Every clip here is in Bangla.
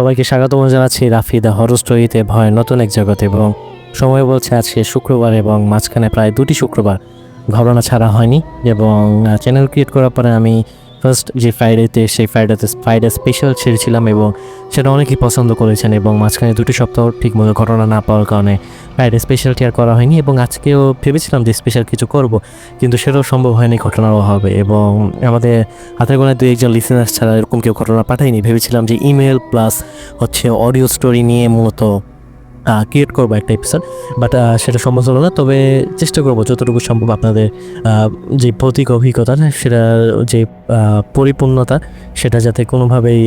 সবাইকে স্বাগত জানাচ্ছি রাফিদা হর স্টোরিতে ভয় নতুন এক জগতে এবং সময় বলছে আজকে শুক্রবার এবং মাঝখানে প্রায় দুটি শুক্রবার। ঘটনা ছাড়া হয়নি এবং চ্যানেল ক্রিয়েট করার পরে আমি ফার্স্ট যে ফ্রাইডেতে সেই ফ্রাইডেতে ফ্রাইডে স্পেশাল ছেড়েছিলাম এবং সেটা অনেকেই পছন্দ করেছেন এবং মাঝখানে দুটি সপ্তাহ ঠিকমতো ঘটনা না পাওয়ার কারণে ফ্রাইডে স্পেশালটি আর করা হয়নি এবং আজকেও ভেবেছিলাম যে স্পেশাল কিছু করব, কিন্তু সেটাও সম্ভব হয়নি ঘটনার অভাবে এবং আমাদের হাতের গোনায় দুই একজন লিসেনার্স ছাড়া এরকম কেউ ঘটনা পাঠায়নি। ভেবেছিলাম যে ইমেল প্লাস হচ্ছে অডিও স্টোরি নিয়ে মূলত ক্রিয়েট করব একটা এপিসোড বাট সেটা সম্ভব হলো না। তবে চেষ্টা করব যতটুকু সম্ভব আপনাদের যে ভৌতিক অভিজ্ঞতা সেটা যে পরিপূর্ণতা, সেটা যাতে কোনোভাবেই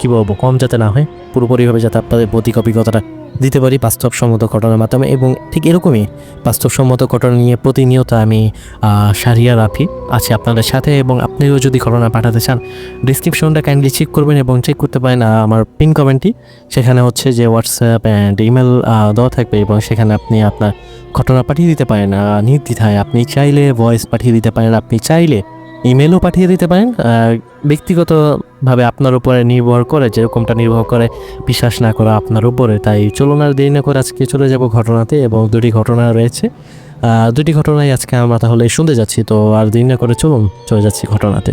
কী বলব, কম যাতে না হয় পুরোপুরিভাবে যাতে আপনাদের ভৌতিক অভিজ্ঞতাটা দিতে পারি বাস্তবসম্মত ঘটনার মাধ্যমে এবং ঠিক এরকমই বাস্তবসম্মত ঘটনা নিয়ে প্রতিনিয়ত আমি সারিয়া রাফি আছি আপনাদের সাথে এবং আপনিও যদি ঘটনা পাঠাতে চান ডিসক্রিপশনটা কাইন্ডলি চেক করবেন এবং চেক করতে পারেন আমার পিন কমেন্টটি সেখানে হচ্ছে যে হোয়াটসঅ্যাপ অ্যান্ড ইমেল দেওয়া থাকবে এবং সেখানে আপনি আপনার ঘটনা পাঠিয়ে দিতে পারেন নির্দ্বিধায়। আপনি চাইলে ভয়েস পাঠিয়ে দিতে পারেন, আপনি চাইলে ইমেলও পাঠিয়ে দিতে পারেন ব্যক্তিগতভাবে আপনার উপরে নির্ভর করে, যেরকমটা নির্ভর করে বিশ্বাস না করা আপনার উপরে, তাই চলুন আর দেরি না করে আজকে চলে যাব ঘটনাতে এবং দুটি ঘটনা রয়েছে। দুটি ঘটনাই আজকে আমরা তাহলে শুনতে যাচ্ছি, তো আর দেরি না করে চলুন, চলে যাচ্ছি ঘটনাতে।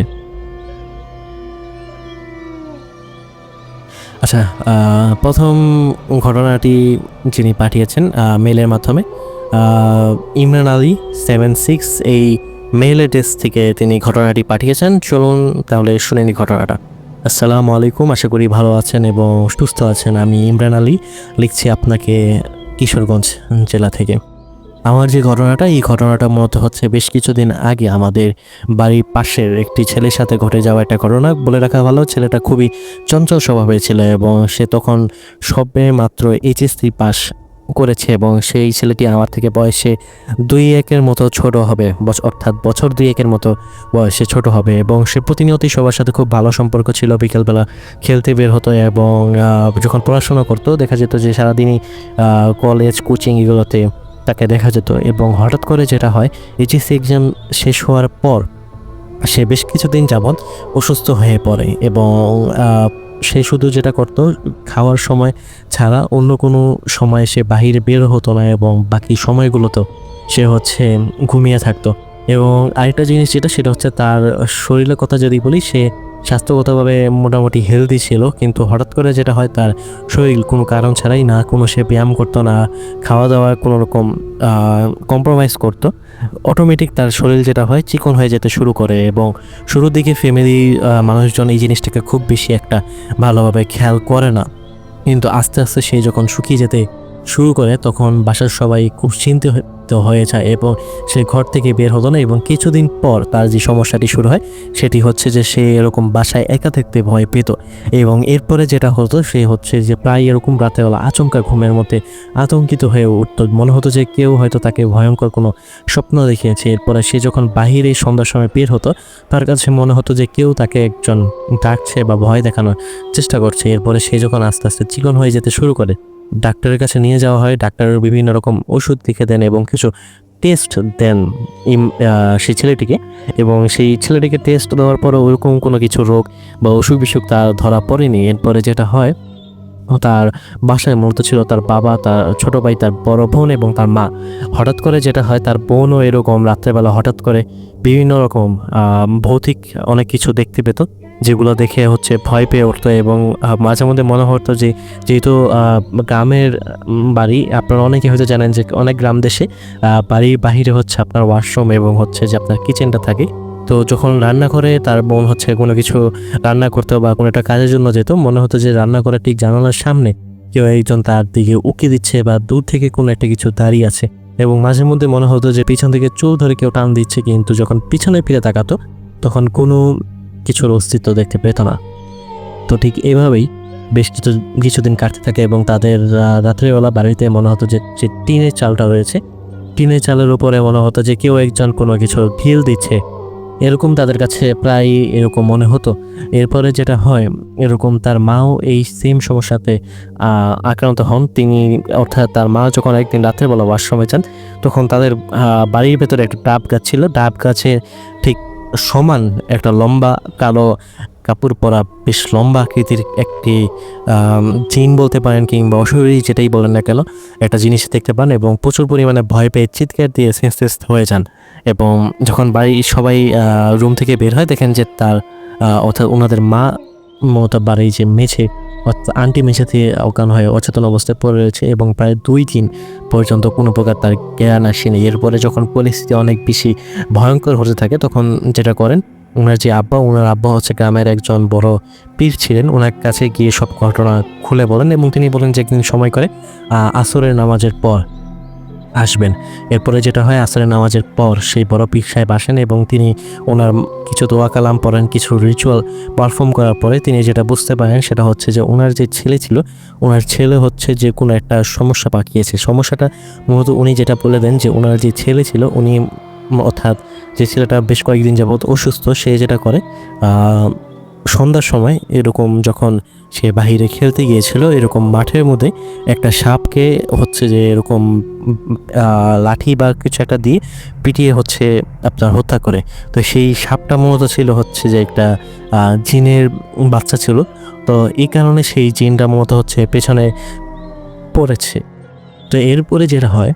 আচ্ছা প্রথম ঘটনাটি যিনি পাঠিয়েছেন মেলের মাধ্যমে ইমরান আলী সেভেন সিক্স এই মেল অ্যাড্রেস থেকে তিনি ঘটনাটি পাঠিয়েছেন। চলুন তাহলে শুনে নিই ঘটনাটা। আসসালামু আলাইকুম, আশা করি ভালো আছেন এবং সুস্থ আছেন। আমি ইমরান আলী, লিখছি আপনাকে কিশোরগঞ্জ জেলা থেকে। আমার যে ঘটনাটা, এই ঘটনাটা মূলত হচ্ছে বেশ কিছুদিন আগে আমাদের বাড়ির পাশের একটি ছেলের সাথে ঘটে যাওয়া একটা ঘটনা। বলে রাখা ভালো, ছেলেটা খুবই চঞ্চল স্বভাবের ছিল এবং সে তখন সবে মাত্র এইচএসসি পাস করেছে এবং সেই ছেলেটি আমার থেকে বয়সে দুই একের মতো ছোট হবে অর্থাৎ বছর দুই একের মতো বয়সে ছোট হবে এবং সে প্রতিনিয়তই সবার সাথে খুব ভালো সম্পর্ক ছিল। বিকেলবেলা খেলতে বের হতো এবং যখন পড়াশোনা করতো, দেখা যেত যে সারাদিনই কলেজ কোচিং এগুলোতে তাকে দেখা যেত এবং হঠাৎ করে যেটা হয় এইচএসসি এক্সাম শেষ হওয়ার পর সে বেশ কিছুদিন যাবৎ অসুস্থ হয়ে পড়ে এবং সে শুধু যেটা করতো, খাওয়ার সময় ছাড়া অন্য কোনো সময় সে বাহিরে বের হতো না এবং বাকি সময়গুলোতেও সে হচ্ছে ঘুমিয়ে থাকতো। এবং আরেকটা জিনিস যেটা, সেটা হচ্ছে তার শরীরের কথা যদি বলি, সে স্বাস্থ্যগতভাবে মোটামুটি হেলদি ছিল, কিন্তু হঠাৎ করে যেটা হয় তার শরীর কোনো কারণ ছাড়াই না, কোনো সে ব্যায়াম করতো না খাওয়া দাওয়া কোনো রকম কম্প্রোমাইজ করতো। অটোমেটিক তার শরীর যেটা হয় চিকন হয়ে যেতে শুরু করে এবং শুরুর দিকে ফ্যামিলি মানুষজন এই জিনিসটাকে খুব বেশি একটা ভালোভাবে খেয়াল করে না। কিন্তু আস্তে আস্তে সে যখন শুকিয়ে যেতে শুরু করে তখন বাসার সবাই খুব চিন্তিত হয়ে যায় এবং সে ঘর থেকে বের হতো না এবং কিছুদিন পর তার যে সমস্যাটি শুরু হয়, সেটি হচ্ছে যে সে এরকম বাসায় একা থাকতে ভয় পেত এবং এরপরে যেটা হতো, সে হচ্ছে যে প্রায় এরকম রাতেবেলা আচমকা ঘুমের মধ্যে আতঙ্কিত হয়ে উঠত। মনে হতো যে কেউ হয়তো তাকে ভয়ঙ্কর কোনো স্বপ্ন দেখিয়েছে। এরপরে সে যখন বাহিরে সন্ধ্যার সময় বের হতো, তার কাছে মনে হতো যে কেউ তাকে একজন ডাকছে বা ভয় দেখানোর চেষ্টা করছে। এরপরে সে যখন আস্তে আস্তে চিকন হয়ে যেতে শুরু করে ডাক্তারের কাছে নিয়ে যাওয়া হয়। ডাক্তার বিভিন্ন রকম ওষুধ লিখে দেন এবং কিছু টেস্ট দেন সেই ছেলেটিকে। এবং সেই ছেলেটিকে টেস্ট দেওয়ার পরে ওরকম কোনো কিছু রোগ বা অসুখ বিসুখ তার ধরা পড়েনি। এরপরে যেটা হয়, তার বাসায় মূলত ছিল তার বাবা, তার ছোট ভাই, তার বড় বোন এবং তার মা। হঠাৎ করে যেটা হয়, তার বোনও এরকম রাত্রেবেলা হঠাৎ করে বিভিন্ন রকম ভৌতিক অনেক কিছু দেখতে পেত। যেগুলো দেখে হচ্ছে ভয় পেয়ে উঠতো এবং মাঝে মধ্যে মনে হতো যে, যেহেতু গ্রামের বাড়ি, আপনারা অনেকে হয়তো জানেন যে, অনেক গ্রাম দেশে বাড়ির বাহিরে হচ্ছে আপনার ওয়াশরুম এবং হচ্ছে যে আপনার কিচেনটা থাকে। তো যখন রান্না করে, তার বোন হচ্ছে কোনো কিছু রান্না করতো বা কোনো একটা কাজের জন্য যেত, মনে হতো যে রান্না করে ঠিক জানালার সামনে কেউ একজন তার দিকে উকি দিচ্ছে বা দূর থেকে কোনো একটা কিছু দাঁড়িয়ে আছে। এবং মাঝে মধ্যে মনে হতো যে পিছন থেকে চুল ধরে কেউ টান দিচ্ছে, কিন্তু যখন পিছনে ফিরে তাকাতো, তখন কোনো কিছুর অস্তিত্ব দেখতে পেত না। তো ঠিক এভাবেই বেশ কিছু, কিছুদিন কাটতে থাকে এবং তাদের রাত্রেবেলা বাড়িতে মনে হতো যে যে টিনের চালটা রয়েছে। টিনের চালের উপরে মনে হতো যে, কেউ একজন কোনো কিছু ঢিল দিচ্ছে। এরকম তাদের কাছে প্রায় এরকম মনে হতো। এরপরে যেটা হয়, এরকম তার মাও এই সেম সমস্যাতে আক্রান্ত হন। তিনি, অর্থাৎ তার মা যখন একদিন রাত্রেবেলা ওয়াশরুমে যান, তখন তাদের বাড়ির ভেতরে একটা ডাব গাছ ছিল। ডাব গাছে ঠিক সমান একটা লম্বা কালো কাপড় পরা বেশ লম্বা আকৃতির একটি জিন বলতে পারেন কিংবা অশরীরী যেটাই বলেন না কেন, একটা জিনিস দেখতে পান এবং প্রচুর পরিমাণে ভয় পেয়ে চিৎকার দিয়ে সেন্সলেস হয়ে যান এবং যখন বাড়ি, সবাই রুম থেকে বের হয় দেখেন যে তার অর্থাৎ ওনাদের মা মমতা বাড়ি যে মেঝে অর্থাৎ আন্টি মেঝেতে অজ্ঞান হয়ে অচেতন অবস্থায় পড়ে রয়েছে এবং প্রায় দুই দিন পর্যন্ত কোনো প্রকার তার জ্ঞান আসেনি এরপরে যখন পরিস্থিতি অনেক বেশি ভয়ঙ্কর হতে থাকে, তখন যেটা করেন ওনার যে আব্বা ওনার আব্বা হচ্ছে গ্রামের একজন বড় পীর ছিলেন। ওনার কাছে গিয়ে সব ঘটনা খুলে বলেন এবং তিনি বলেন যে একদিন সময় করে আসরের নামাজের পর আসবেন। এরপরে যেটা হয়, আসরের নামাজের পর সেই বড় পীর সাহেব আসেন এবং তিনি ওনার কিছু দোয়া কালাম পড়েন, কিছু রিচুয়াল পারফর্ম করার পরে তিনি যেটা বুঝতে পারেন সেটা হচ্ছে যে ওনার যে ছেলে ছিল, ওনার ছেলে হচ্ছে যে কোনো একটা সমস্যা পাকিয়েছে। সমস্যাটা মূলত উনি যেটা বলে দেন যে ওনার যে ছেলে ছিল, উনি অর্থাৎ যে ছেলেটা বেশ কয়েকদিন যাবত অসুস্থ, সে যেটা করে সন্ধ্যার সময় এরকম যখন সে বাহিরে খেলতে গিয়েছিল, এরকম মাঠের মধ্যে একটা সাপকে হচ্ছে যে এরকম লাঠি বা কিছু একটা দিয়ে পিটিয়ে হচ্ছে আপনার হত্যা করে। তো সেই সাপটা মূলত ছিল হচ্ছে যে একটা জিনের বাচ্চা ছিল। তো এই কারণে সেই জিনটা মূলত হচ্ছে পেছনে পড়েছে। তো এরপরে যেটা হয়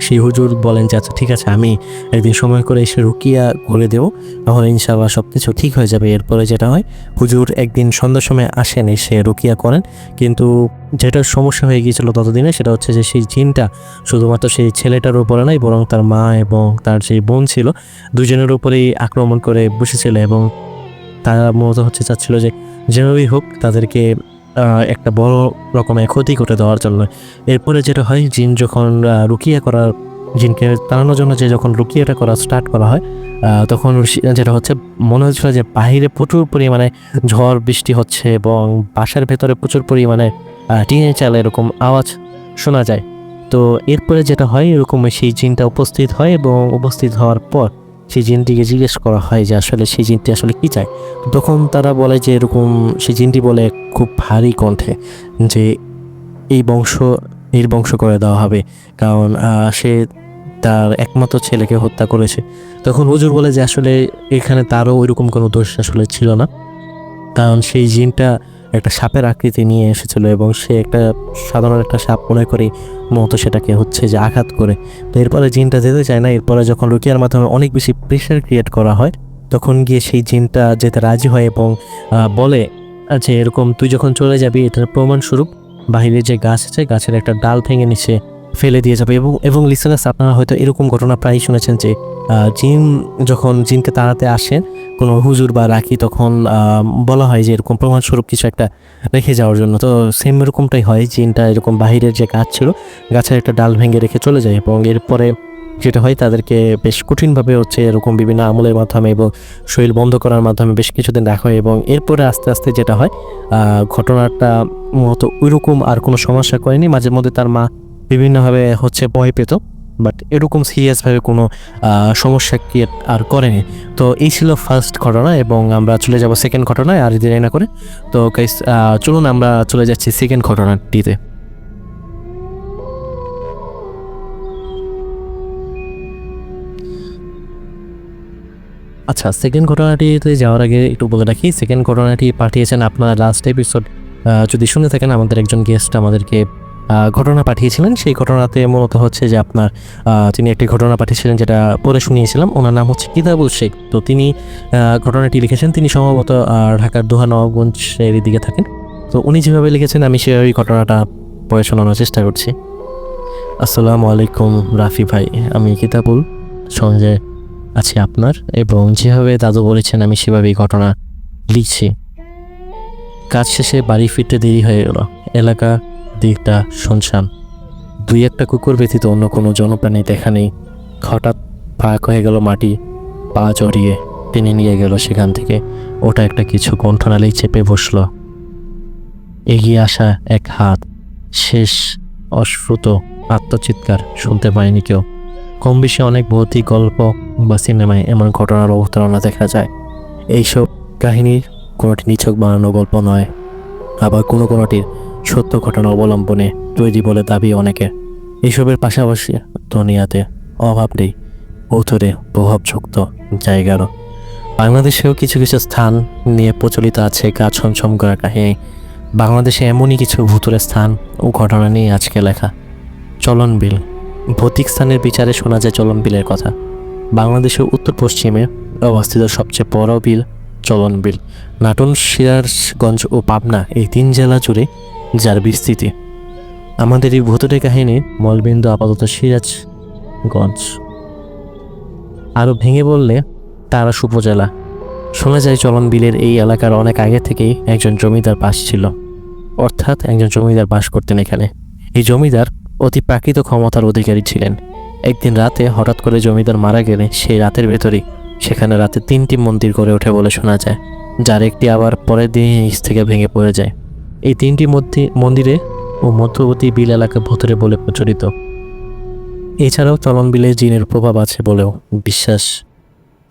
সেই হুজুর বলেন যে আচ্ছা ঠিক আছে, আমি একদিন সময় করে এসে রুকিয়া করে দেবো। তাহলে ইনশাআল্লাহ সব কিছু ঠিক হয়ে যাবে। এরপরে যেটা হয়, হুজুর একদিন সন্ধ্যার সময় আসেন, এসে রুকিয়া করেন। কিন্তু যেটা সমস্যা হয়ে গিয়েছিল ততদিনে, সেটা হচ্ছে যে, সেই জিনটা শুধুমাত্র সেই ছেলেটার উপরে নয় বরং তার মা এবং তার সেই বোন ছিল, দুজনের উপরেই আক্রমণ করে বসেছিল এবং তারা মূলত হচ্ছে চাচ্ছিল যে, যেভাবেই হোক তাদেরকে একটা বড় রকমের ক্ষতি করে দেওয়ার জন্য। এরপরে যেটা হয়, জিন যখন রুকিয়া করার জিনকে তাড়ানোর জন্য যে যখন রুকিয়াটা করা স্টার্ট করা হয় তখন যেটা হচ্ছে, মনে হচ্ছিল যে বাইরে প্রচুর পরিমাণে ঝড়, বৃষ্টি হচ্ছে এবং বাসার ভেতরে প্রচুর পরিমাণে টিনে চালে এরকম আওয়াজ শোনা যায়। তো এরপরে যেটা হয়, এরকম সেই জিনটা উপস্থিত হয় এবং উপস্থিত হওয়ার পর সেই জিনটিকে জিজ্ঞেস করা হয় যে আসলে সেই জিনটি আসলে কি চায়। তখন তারা বলে যে এরকম সেই জিনটি বলে খুব ভারী কণ্ঠে যে এই বংশ নির্বংশ করে দেওয়া হবে। কারণ সে তার একমাত্র ছেলেকে হত্যা করেছে। তখন হুজুর বলে যে আসলে এখানে তারও ওইরকম কোনো দোষ আসলে ছিল না। কারণ সেই জিনটা একটা সাপের আকৃতি নিয়ে এসেছিল এবং সে একটা সাধারণ একটা সাপ মনে করে মতো সেটাকে হচ্ছে যে আঘাত করে। তো এরপরে জিনটা যেতে চায় না, এরপরে যখন রুকিয়ার মাধ্যমে অনেক বেশি প্রেশার ক্রিয়েট করা হয়, তখন গিয়ে সেই জিনটা যেতে রাজি হয় এবং বলে যে এরকম তুই যখন চলে যাবি, এটার প্রমাণস্বরূপ বাইরে যে গাছ আছে, গাছের একটা ডাল ভেঙে নিচে ফেলে দিয়ে যাবে এবং এবং লিসেনার্স আপনারা হয়তো এরকম ঘটনা প্রায়ই শুনেছেন যে জিন যখন জিনকে তাড়াতে আসেন কোনো হুজুর বা রাখি তখন বলা হয় যে এরকম প্রমাণস্বরূপ কিছু একটা রেখে যাওয়ার জন্য। তো সেম এরকমটাই হয়, জিনটা এরকম বাহিরের যে গাছ ছিল, গাছের একটা ডাল ভেঙে রেখে চলে যায় এবং এরপরে যেটা হয় তাদেরকে বেশ কঠিনভাবে হচ্ছে এরকম বিভিন্ন আমলের মাধ্যমে এবং শরীর বন্ধ করার মাধ্যমে বেশ কিছুদিন রাখা হয় এবং এরপরে আস্তে আস্তে যেটা হয় ঘটনাটা মূলত ওইরকম আর কোনো সমস্যা করেনি। মাঝে মধ্যে তার মা বিভিন্নভাবে হচ্ছে ভয় পেত। বাট এরকম সিরিয়াসভাবে কোনো সমস্যা ক্রিয়েট আর করেনি। তো এই ছিল ফার্স্ট ঘটনা এবং আমরা চলে যাব সেকেন্ড ঘটনায় আর দেরি না করে। তো চলুন আমরা চলে যাচ্ছি সেকেন্ড ঘটনাটিতে। আচ্ছা সেকেন্ড ঘটনাটিতে যাওয়ার আগে একটু বলে রাখি সেকেন্ড ঘটনাটি পাঠিয়েছেন আপনারা লাস্ট এপিসোড যদি শুনে থাকেন, আমাদের একজন গেস্ট আমাদেরকে ঘটনা পাঠিয়েছিলেন। সেই ঘটনাতে মূলত হচ্ছে যে আপনার তিনি একটি ঘটনা পাঠিয়েছিলেন যেটা পরে শুনিয়েছিলাম। ওনার নাম হচ্ছে কিতাবুল শেখ। তো তিনি ঘটনাটি লিখেছেন। তিনি সম্ভবত ঢাকার দোহা নবাবগঞ্জের দিকে থাকেন। তো উনি যেভাবে লিখেছেন, আমি সেভাবেই ঘটনাটা পড়ে শোনানোর চেষ্টা করছি। আসসালামু আলাইকুম রাফি ভাই। আমি কিতাবুল, সঙ্গে আছি আপনার। এবং যেভাবে দাদু বলেছেন, আমি সেভাবেই ঘটনা লিখছি। কাজ শেষে বাড়ি ফিরতে দেরি হয়ে গেল। এলাকা দিকটা শুনশান দুই একটা কুকুর ব্যতীত অন্য কোনো জনপ্রাণী দেখা নেই। হঠাৎ ফাঁক হয়ে গেল মাটি, পা জড়িয়ে টেনে নিয়ে গেল সেখান থেকে। ওটা একটা কিছু কণ্ঠনালেই চেপে বসল। এগিয়ে আসা এক হাত, শেষ, অশ্রুত, আত্মচিৎকার শুনতে পায়নি কেউ। কম বেশি অনেক ভৌতিক গল্প বা সিনেমায় এমন ঘটনার অবতারণা দেখা যায়। এইসব কাহিনীর কোনোটি নিছক বানানো গল্প নয়, আবার কোনো কোনোটির সত্য ঘটনা অবলম্বনে তৈরি বলে দাবি অনেকের। এসবের পাশাপাশি দুনিয়াতে অভাব নেই অথরে প্রভাবযুক্ত জায়গারও। বাংলাদেশেও কিছু কিছু স্থান নিয়ে প্রচলিত আছে গা ছমছম করা কাহিনী। বাংলাদেশে এমনই কিছু ভূতুরে স্থান ও ঘটনা নিয়ে আজকে লেখা। চলন বিল। ভৌতিক স্থানের বিচারে শোনা যায় চলন বিলের কথা। বাংলাদেশের উত্তর পশ্চিমে অবস্থিত সবচেয়ে বড় বিল চলন বিল। নাটন সিরাজগঞ্জ ও পাবনা এই তিন জেলা জুড়ে যার বিস্তৃতি। আমাদের এই ভূতুরে কাহিনীর মলবিন্দু আপাতত সিরাজগঞ্জ। আরও ভেঙে বললে তারা উপজেলা শোনা যায় চলন বিলের এই এলাকার অনেক আগে থেকেই একজন জমিদার বাস ছিল। অর্থাৎ একজন জমিদার বাস করতেন এখানে। এই জমিদার অতি প্রাকৃত ক্ষমতার অধিকারী ছিলেন। একদিন রাতে হঠাৎ করে জমিদার মারা গেলে সেই রাতের ভেতরেই সেখানে রাতে তিনটি মন্দির গড়ে ওঠে বলে শোনা যায়, যার একটি আবার পরের দিন নিচ থেকে ভেঙে পড়ে যায়। এই তিনটি মধ্যে মন্দিরে ও মধ্যবর্তী বিল এলাকা ভুতুরে বলে প্রচলিত। এছাড়াও চলন বিলে জিনের প্রভাব আছে বলেও বিশ্বাস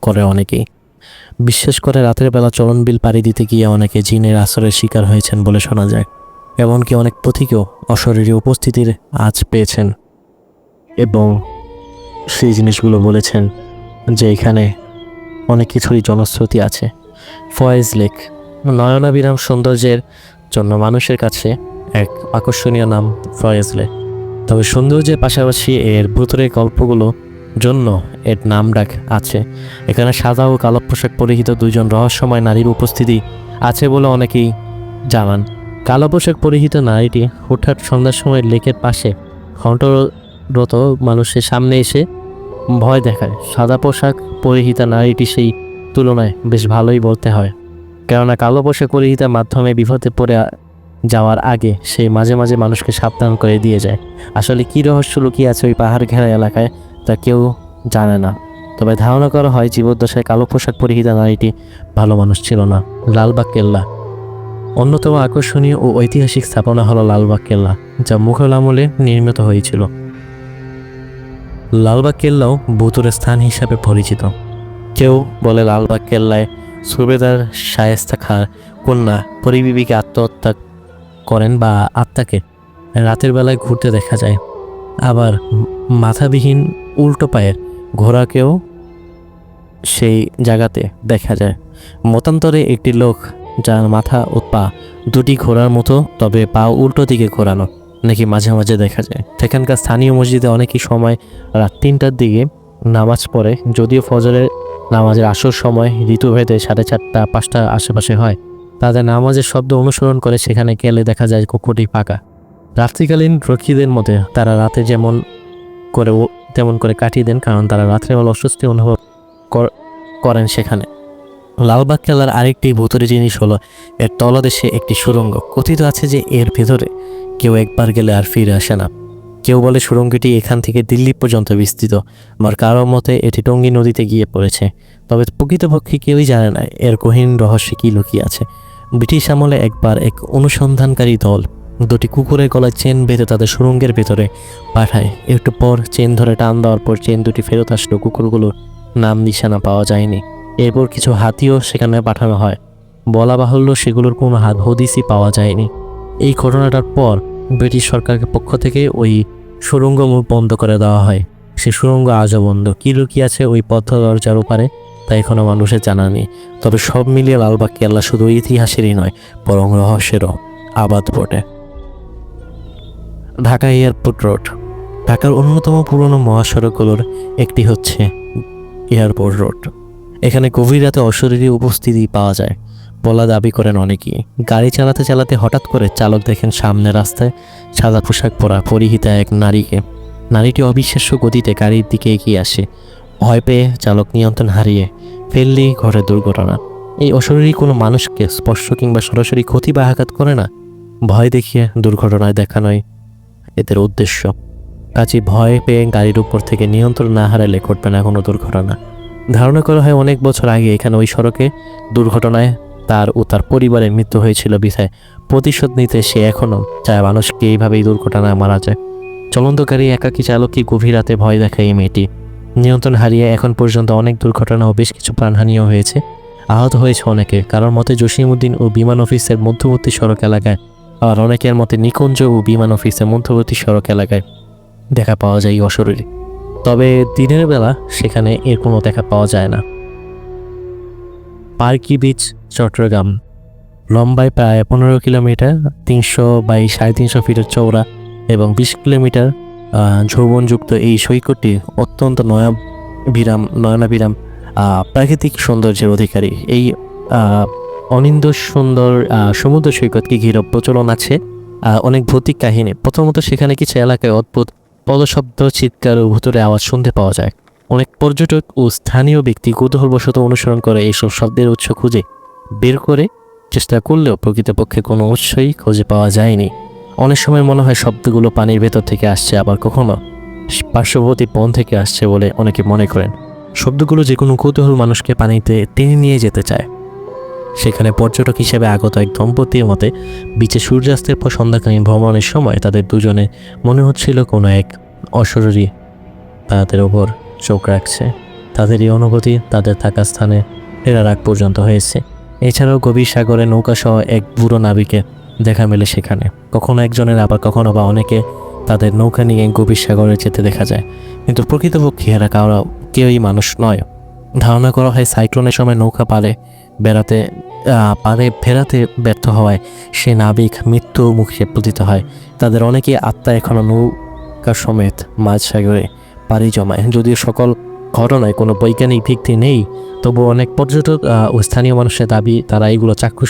করে অনেকেই। বিশ্বাস করে রাতের বেলা চলন বিল পাড়ি দিতে গিয়ে অনেকে জিনের আসরের শিকার হয়েছেন বলে শোনা যায়। এমনকি অনেক পথিকেও অশরীরী উপস্থিতির আজ পেয়েছেন এবং সেই জিনিসগুলো বলেছেন যে এখানে অনেক কিছুরই জনশ্রুতি আছে। ফয়েজ লেক নয়নাবিরাম সৌন্দর্যের জন্য মানুষের কাছে এক আকর্ষণীয় নাম ফয়েজ লেক তবে সৌন্দর্যের পাশাপাশি এর ভূতরে গল্পগুলো জন্য এর নাম ডাক আছে। এখানে সাদা ও কালো পোশাক পরিহিত দুজন রহস্যময় নারীর উপস্থিতি আছে বলে অনেকেই জানান। কালো পোশাক পরিহিত নারীটি হঠাৎ সন্ধ্যার সময় লেকের পাশে ঘণ্টরত মানুষের সামনে এসে ভয় দেখায়। সাদা পোশাক পরিহিতা নারীটি সেই তুলনায় বেশ ভালোই বলতে হয়। কেননা কালো পোশাক পরিহিতার মাধ্যমে বিপদে পড়ে যাওয়ার আগে সে মাঝে মাঝে মানুষকে সাবধান করে দিয়ে যায়। আসলে কী রহস্য লুকিয়ে আছে ওই পাহাড় ঘেরা এলাকায়, তা কেউ জানে না। তবে ধারণা করা হয় জীবদ্দশায় কালো পোশাক পরিহিতা নারীটি ভালো মানুষ ছিল না। লালবাগ কেল্লা। অন্যতম আকর্ষণীয় ও ঐতিহাসিক স্থাপনা হলো লালবাগ কেল্লা, যা মুঘল আমলে নির্মিত হয়েছিল। লালবাগ কেল্লাও ভূতুরের স্থান হিসাবে পরিচিত। কেউ বলে লালবাগ কেল্লায় সুবেদার শায়েস্তা খাঁর কন্যা পরিবিবিকে আত্মহত্যা করেন বা আত্মাকে রাতের বেলায় ঘুরতে দেখা যায়। আবার মাথাবিহীন উল্টো পায়ের ঘোড়াকেও সেই জায়গাতে দেখা যায়। মতান্তরে একটি লোক যার মাথা ও পা দুটি ঘোড়ার মতো, তবে পা উল্টো দিকে ঘোরানো নাকি মাঝে মাঝে দেখা যায়। সেখানকার স্থানীয় মসজিদে অনেকই সময় রাত তিনটার দিকে নামাজ পড়ে, যদিও ফজরের নামাজের আসর সময় ঋতুভেদে সাড়ে চারটা, পাঁচটা আশেপাশে হয়। তাদের নামাজের শব্দ অনুসরণ করে সেখানে গেলে দেখা যায় কুকুরটি ফাঁকা। রাত্রিকালীন রক্ষীদের মধ্যে তারা রাতে যেমন করে তেমন করে কাটিয়ে দেন, কারণ তারা রাত্রেবেলা অস্বস্তি অনুভব কর- করেন সেখানে। লালবাগ কেল্লার আরেকটি ভূতরে জিনিস হলো, এর তলদেশে একটি সুড়ঙ্গ কথিত আছে যে এর ভেতরে কেউ একবার গেলে আর ফিরে আসে না। কেউ বলে সুড়ঙ্গটি এখান থেকে দিল্লি পর্যন্ত বিস্তৃত আমার কারোর মতে এটি টঙ্গী নদীতে গিয়ে পড়েছে। তবে প্রকৃতপক্ষে কেউই জানে না এর গহীন রহস্যে কী লুকিয়ে আছে। ব্রিটিশ আমলে একবার এক অনুসন্ধানকারী দল দুটি কুকুরের গলায় চেন বেঁধে তাদের সুড়ঙ্গের ভেতরে পাঠায়। একটু পর চেন ধরে টান দেওয়ার পর চেন দুটি ফেরত আসলো কুকুরগুলোর নাম নিশানা পাওয়া যায়নি। এরপর কিছু হাতিও সেখানে পাঠানো হয়। বলা বাহুল্য সেগুলোর কোনো হাত হদিসই পাওয়া যায়নি। এই ঘটনাটার পর ব্রিটিশ সরকারের পক্ষ থেকে ওই সুরঙ্গ বন্ধ করে দেওয়া হয়। সে সুরঙ্গ আজও বন্ধ। কী লুকিয়ে আছে ওই পথ দরজার উপরে তা এখনও মানুষের জানা নেই। তবে সব মিলিয়ে লালবাগ কেল্লা শুধু ইতিহাসেরই নয়, বরং রহস্যেরও আবাদ বটে। Dhaka airport road. ঢাকার অন্যতম পুরনো মহাসড়কগুলোর একটি হচ্ছে এয়ারপোর্ট রোড। এখানে গভীর রাতে অশরীরী উপস্থিতি পাওয়া যায়। বলা দাবি করেন অনেকেই। গাড়ি চালাতে চালাতে হঠাৎ করে চালক দেখেন সামনে রাস্তায় সাদা পোশাক পরা পরিহিতা এক নারীকে। নারীটি অবিশ্বাস্য গতিতে গাড়ির দিকে এগিয়ে আসে। ভয় পেয়ে চালক নিয়ন্ত্রণ হারিয়ে ফেললেই ঘটে দুর্ঘটনা। এই অশরীরী কোনো মানুষকে স্পর্শ কিংবা সরাসরি ক্ষতি বা আঘাত করে না। ভয় দেখিয়ে দুর্ঘটনায় দেখানোই এদের উদ্দেশ্য। কাজে ভয় পেয়ে গাড়ির উপর থেকে নিয়ন্ত্রণ না হারালে ঘটবে না কোনো দুর্ঘটনা। ধারণা করা হয় অনেক বছর আগে এখানে ওই সড়কে দুর্ঘটনায় তার ও তার পরিবারের মৃত্যু হয়েছিল বিধায় প্রতিশোধ নিতে সে এখনও চায় মানুষকে এইভাবেই দুর্ঘটনায় মারা যায়। চলন্তকারী একাকী চালককে গভীর রাতে ভয় দেখায় এই মেয়েটি। নিয়ন্ত্রণ হারিয়ে এখন পর্যন্ত অনেক দুর্ঘটনা ও বেশ কিছু প্রাণহানিও হয়েছে। আহত হয়েছে অনেকে, কারোর মতে জসিমউদ্দিন ও বিমান অফিসের মধ্যবর্তী সড়ক এলাকায় আবার অনেকের মতে নিকুঞ্জ ও বিমান অফিসের মধ্যবর্তী সড়ক এলাকায় দেখা পাওয়া যায় এই অশরীরী। তবে দিনের বেলা সেখানে এর কোনো দেখা পাওয়া যায় না। পার্কি বিচ চট্টগ্রাম। লম্বায় প্রায় পনেরো কিলোমিটার তিনশো বাই সাড়ে তিনশো ফিটের চওড়া এবং বিশ কিলোমিটার আহ, যৌবনযুক্ত এই সৈকতটি অত্যন্ত নয়া বিরাম নয়নাবিরাম প্রাকৃতিক সৌন্দর্যের অধিকারী। এই অনিন্দ সুন্দর সমুদ্র সৈকতকে ঘিরে প্রচলন আছে অনেক ভৌতিক কাহিনী। প্রথমত সেখানে কিছু এলাকায় অদ্ভুত পদশব্দ চিৎকার ও ভুতুরে আওয়াজ শুনতে পাওয়া যায়। অনেক পর্যটক ও স্থানীয় ব্যক্তি কৌতূহলবশত অনুসরণ করে এইসব শব্দের উৎস খুঁজে বের করে চেষ্টা করলেও প্রকৃতপক্ষে কোনো উৎসই খুঁজে পাওয়া যায়নি। অনেক সময় মনে হয় শব্দগুলো পানির ভেতর থেকে আসছে, আবার কখনো পার্শ্ববর্তী বন থেকে আসছে বলে অনেকে মনে করেন। শব্দগুলো যে কোনো কৌতূহল মানুষকে পানিতে টেনে নিয়ে যেতে চায়। সেখানে পর্যটক হিসেবে আগত এক দম্পতির মতে, বিচে সূর্যাস্তের পর সন্ধ্যাকালীন ভ্রমণের সময় তাদের দুজনে মনে হচ্ছিল কোনো এক অশরীরী তাদের ওপর চোখ রাখছে। তাদের এই অনুভূতি তাদের থাকার স্থানে ফেরার আগ পর্যন্ত হয়েছে। এছাড়াও গভীর সাগরে নৌকাসহ এক বুড়ো নাবিকে দেখা মেলে সেখানে। কখনো একজনের, আবার কখনো বা অনেকে তাদের নৌকা নিয়ে গভীর সাগরে যেতে দেখা যায়। কিন্তু প্রকৃতপক্ষে এরা কারও, কেউই মানুষ নয়। ধারণা করা হয় সাইক্লোনের সময় নৌকা পালে বেড়াতে পারে ফেরাতে ব্যর্থ হওয়ায় সে নাবিক মৃত্যু মুখে পতিত হয়। তাদের অনেকেই আত্মা এখনও নৌকা সমেত মাঝ সাগরে পাড়ি জমায়। যদিও সকল ঘটনায় কোনো বৈজ্ঞানিক ভিত্তি নেই, তবু অনেক পর্যটক ও স্থানীয় মানুষের দাবি, তারা এগুলো চাক্ষুষ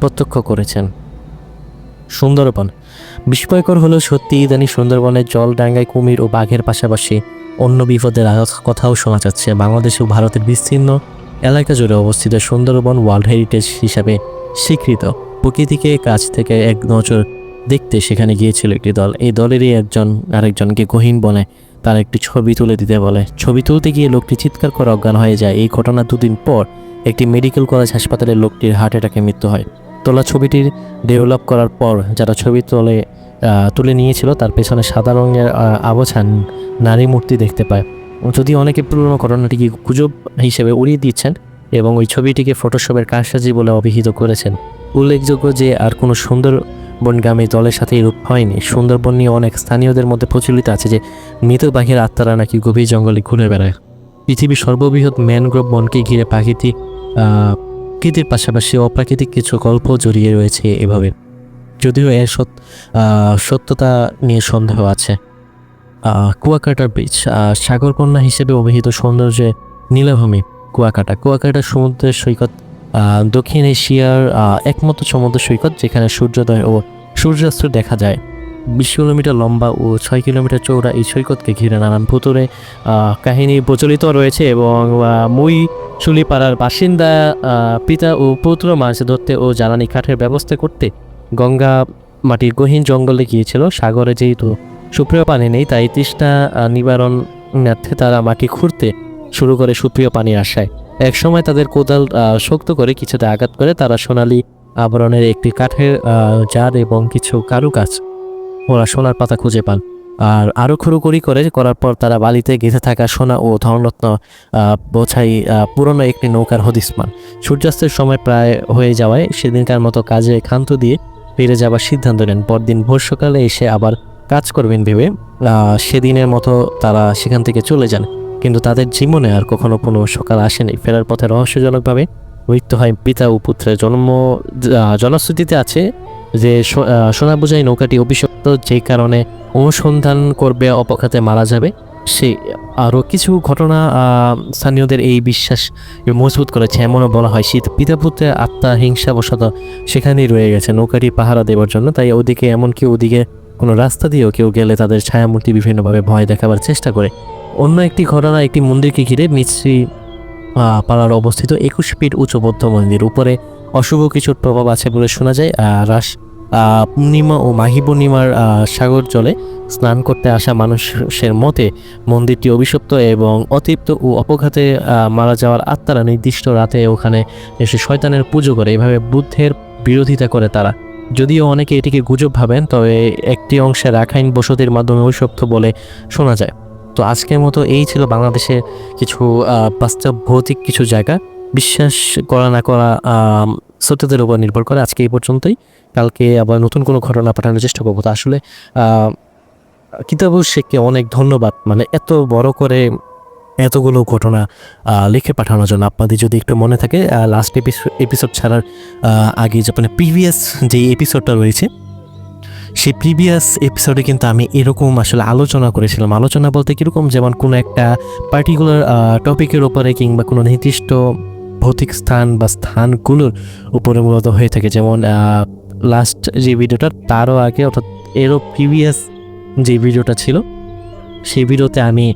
প্রত্যক্ষ করেছেন। সুন্দরবন। বিস্ময়কর হলেও সত্যি ইদানি সুন্দরবনের জল, ডাঙ্গায় কুমির ও বাঘের পাশাপাশি অন্য বিপদের কথাও শোনা যাচ্ছে। বাংলাদেশ ও ভারতের বিস্তীর্ণ এলাকা জুড়ে অবস্থিত সুন্দরবন ওয়ার্ল্ড হেরিটেজ হিসাবে স্বীকৃত। প্রকৃতিকে কাছ থেকে এক নজর দেখতে সেখানে গিয়েছিল একটি দল। এই দলেরই একজন আরেকজনকে গহীন বনে তার একটি ছবি তুলে দিতে বলে। ছবি তুলতে গিয়ে লোকটি চিৎকার করে অজ্ঞান হয়ে যায়। এই ঘটনা দুদিন পর একটি মেডিকেল কলেজ হাসপাতালে লোকটির হার্ট অ্যাটাকে মৃত্যু হয়। তোলা ছবিটির ডেভেলপ করার পর যারা ছবি তোলে তুলে নিয়েছিল, তার পেছনে সাদা রঙের আবছান নারী মূর্তি দেখতে পায়। যদি অনেকে পুরনো ঘটনাটিকে গুজব হিসেবে উড়িয়ে দিচ্ছেন এবং ওই ছবিটিকে ফটোশপের কারসাজি বলে অভিহিত করেছেন। উল্লেখযোগ্য যে আর কোনো সুন্দরবনগামী দলের সাথে এরূপ হয়নি। সুন্দরবন নিয়ে অনেক স্থানীয়দের মধ্যে প্রচলিত আছে যে, মৃত পাখির আত্মারা নাকি গভীর জঙ্গলে ঘুরে বেড়ায়। পৃথিবীর সর্ববৃহৎ ম্যানগ্রোভ বনকে ঘিরে প্রাকৃতিক প্রকৃতির পাশাপাশি অপ্রাকৃতিক কিছু গল্প জড়িয়ে রয়েছে এভাবে। যদিও এর সত- সত্যতা নিয়ে সন্দেহ আছে। কুয়াকাটার বিচ সাগরকন্যা হিসেবে অভিহিত সৌন্দর্যে নীলাভূমি, কুয়াকাটা। কুয়াকাটা সমুদ্রের সৈকত দক্ষিণ এশিয়ার একমাত্র সমুদ্র সৈকত যেখানে সূর্যোদয় ও সূর্যাস্ত দেখা যায়। বিশ কিলোমিটার লম্বা ও ছয় কিলোমিটার চৌড়া এই সৈকতকে ঘিরে নানান ভুতুরে কাহিনী প্রচলিত রয়েছে এবং মই চুলিপাড়ার বাসিন্দা পিতা ও পুত্র মাছ ধরতে ও জ্বালানি কাঠের ব্যবস্থা করতে গঙ্গা মাটির গহীন জঙ্গলে গিয়েছিল। সাগরে যেহেতু সুপ্রিয় পানি নেই তাই তৃষ্ণা আহ, নিবারণার্থে তারা মাটি খুঁড়তে শুরু করে সুপ্রিয় পানির আশায়। এক সময় তাদের কোদাল শক্ত করে কিছুতে আঘাত করে তারা সোনালী আবরণের একটি কাঠের জার এবং কিছু কারুকাজ। ওরা সোনার পাতা খুঁজে পান। আর আরও খুরুকুরি করে করার পর তারা বালিতে গেঁথে থাকা সোনা ও ধনরত্ন বোঝাই পুরনো একটি নৌকার হদিস পান। সূর্যাস্তের সময় প্রায় হয়ে যাওয়ায় সেদিনকার মতো কাজে ক্ষান্ত দিয়ে ফিরে যাবার সিদ্ধান্ত নেন। পরদিন ভোর সকালে এসে আবার কাজ করবেন ভেবে সেদিনের মতো তারা সেখান থেকে চলে যান। কিন্তু তাদের জীবনে আর কখনো কোনো সকাল আসেনি। ফেরার পথে রহস্যজনকভাবে মৃত্যু হয় পিতা ও পুত্রের জন্ম জনশ্রুতিতে আছে যে সোনা বোঝাই নৌকাটি অভিশপ্ত যে কারণে অনুসন্ধান করবে অপখাতে মারা যাবে। সে আরও কিছু ঘটনা স্থানীয়দের এই বিশ্বাস মজবুত করেছে। এমনও বলা হয়, শীত পিতা পুত্রের আত্মা হিংসাবশত সেখানেই রয়ে গেছে। নৌকাটি পাহারা দেওয়ার জন্য, তাই ওদিকে এমনকি ওদিকে কোনো রাস্তা দিয়েও কেউ গেলে তাদের ছায়ামূর্তি বিভিন্নভাবে ভয় দেখাবার চেষ্টা করে। অন্য একটি ঘটনা একটি মন্দিরকে ঘিরে মিশ্রি পাড়ার অবস্থিত একুশ ফিট উঁচু বৌদ্ধ মন্দির। উপরে অশুভ কিছুর প্রভাব আছে বলে শোনা যায়। রাস পূর্ণিমা ও মাহি পূর্ণিমার সাগর জলে স্নান করতে আসা মানুষের মতে মন্দিরটি অভিশপ্ত এবং অতৃপ্ত ও অপঘাতে মারা যাওয়ার আত্মারা নির্দিষ্ট রাতে ওখানে এসে শয়তানের পুজো করে। এভাবে বুদ্ধের বিরোধিতা করে তারা। যদিও অনেকে এটিকে গুজব ভাবেন, তবে একটি অংশে রাখাইন বসতির মাধ্যমে অভিশপ্ত বলে শোনা যায়। তো আজকের মতো এই ছিল বাংলাদেশের কিছু বাস্তব ভৌতিক কিছু জায়গা। বিশ্বাস করা না করা সত্যতার উপর নির্ভর করে। আজকে এই পর্যন্তই। কালকে আবার নতুন কোনো ঘটনা পাঠানোর চেষ্টা করব। তো আসলে আহ, কিতাবুল শেখকে অনেক ধন্যবাদ। মানে এত বড় করে এতগুলো ঘটনা লিখে পাঠানোর জন্য। আপনাদের যদি একটু মনে থাকে লাস্ট এপিসোড ছাড়ার আগে যে মানে প্রিভিয়াস যে এপিসোডটা রয়েছে সেই প্রিভিয়াস এপিসোডে কিন্তু আমি এরকম আসলে আলোচনা করেছিলাম। আলোচনা বলতে কীরকম? যেমন কোনো একটা পার্টিকুলার টপিকের উপরে কিংবা কোনো নির্দিষ্ট ভৌতিক স্থান বা স্থানগুলোর উপরে মূলত হয়ে থাকে। যেমন লাস্ট যে ভিডিওটা তারও আগে অর্থাৎ এরও প্রিভিয়াস যে ভিডিওটা ছিল, সেই ভিডিওতে আমি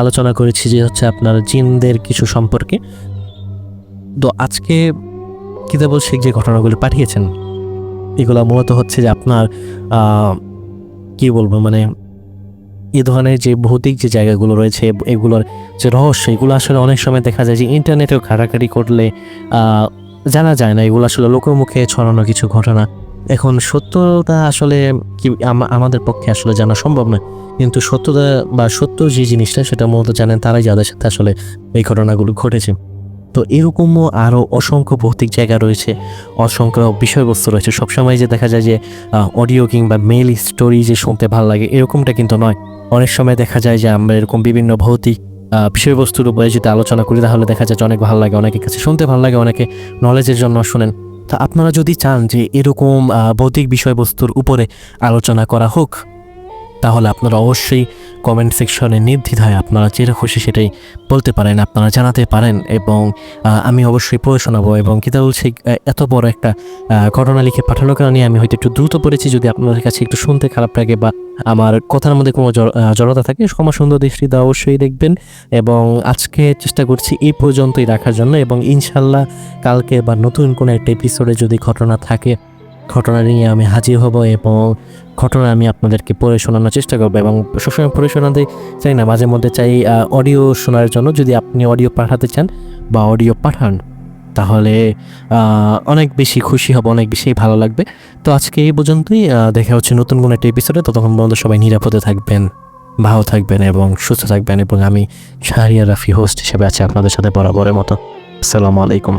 আলোচনা করেছি যে হচ্ছে আপনার জিনদের কিছু সম্পর্কে। তো আজকে কিতাবুল শেখ যে ঘটনাগুলো পাঠিয়েছেন এগুলো মূলত হচ্ছে যে আপনার কি বলব মানে এ ধরনের যে ভৌতিক যে জায়গাগুলো রয়েছে, এগুলোর যে রহস্য, এগুলো আসলে অনেক সময় দেখা যায় যে ইন্টারনেটেও ঘাটাঘাটি করলে জানা যায় না। এগুলো আসলে লোকের মুখে ছড়ানো কিছু ঘটনা। এখন সত্যতা আসলে কি আমাদের পক্ষে আসলে জানা সম্ভব নয় কিন্তু সত্যতা বা সত্য যে জিনিসটা, সেটা মূলত জানেন তারাই যাদের সাথে আসলে এই ঘটনাগুলো ঘটেছে। তো এরকমও আরও অসংখ্য ভৌতিক জায়গা রয়েছে, অসংখ্য বিষয়বস্তু রয়েছে। সবসময় যে দেখা যায় যে অডিও কিংবা মেল স্টোরি যে শুনতে ভালো লাগে, এরকমটা কিন্তু নয়। অনেক সময় দেখা যায় যে আমরা এরকম বিভিন্ন ভৌতিক বিষয়বস্তুর উপরে যদি আলোচনা করি, তাহলে দেখা যায় যে অনেক ভালো লাগে, অনেকের কাছে শুনতে ভালো লাগে, অনেকে নলেজের জন্য শুনেন। তা আপনারা যদি চান যে এরকম ভৌতিক বিষয়বস্তুর উপরে আলোচনা করা হোক, তাহলে আপনারা অবশ্যই কমেন্ট সেকশনে নির্দ্বিধায় আপনারা যেটা খুশি সেটাই বলতে পারেন, আপনারা জানাতে পারেন এবং আমি অবশ্যই পড়ে শোনাবো এবং কিতাবুল শেখ এত বড় একটা ঘটনা লিখে পাঠানোর কারণে আমি হয়তো একটু দ্রুত পড়েছি যদি আপনাদের কাছে একটু শুনতে খারাপ লাগে বা আমার কথার মধ্যে কোনো জড়- জড়তা থাকে, ক্ষমা সুন্দর দৃষ্টিতে অবশ্যই দেখবেন এবং আজকে চেষ্টা করছি এই পর্যন্তই রাখার জন্য এবং ইনশাল্লাহ কালকে বা নতুন কোনো একটা এপিসোডে যদি ঘটনা থাকে ঘটনা নিয়ে আমি হাজির হব এবং ঘটনা আমি আপনাদেরকে পড়ে শোনানোর চেষ্টা করব এবং সবসময় পড়ে শোনাতে চাই না, মাঝে মধ্যে চাই অডিও শোনার জন্য যদি আপনি অডিও পাঠাতে চান বা অডিও পাঠান, তাহলে অনেক বেশি খুশি হব, অনেক বেশি ভালো লাগবে। তো আজকে এই পর্যন্তই দেখা হচ্ছে নতুন কোনো একটা এপিসোডে ততক্ষণ পর্যন্ত সবাই নিরাপদে থাকবেন, ভালো থাকবেন এবং সুস্থ থাকবেন এবং আমি শাহরিয়া রাফি হোস্ট হিসেবে আছি আপনাদের সাথে বরাবরের মতো। আসসালামু আলাইকুম।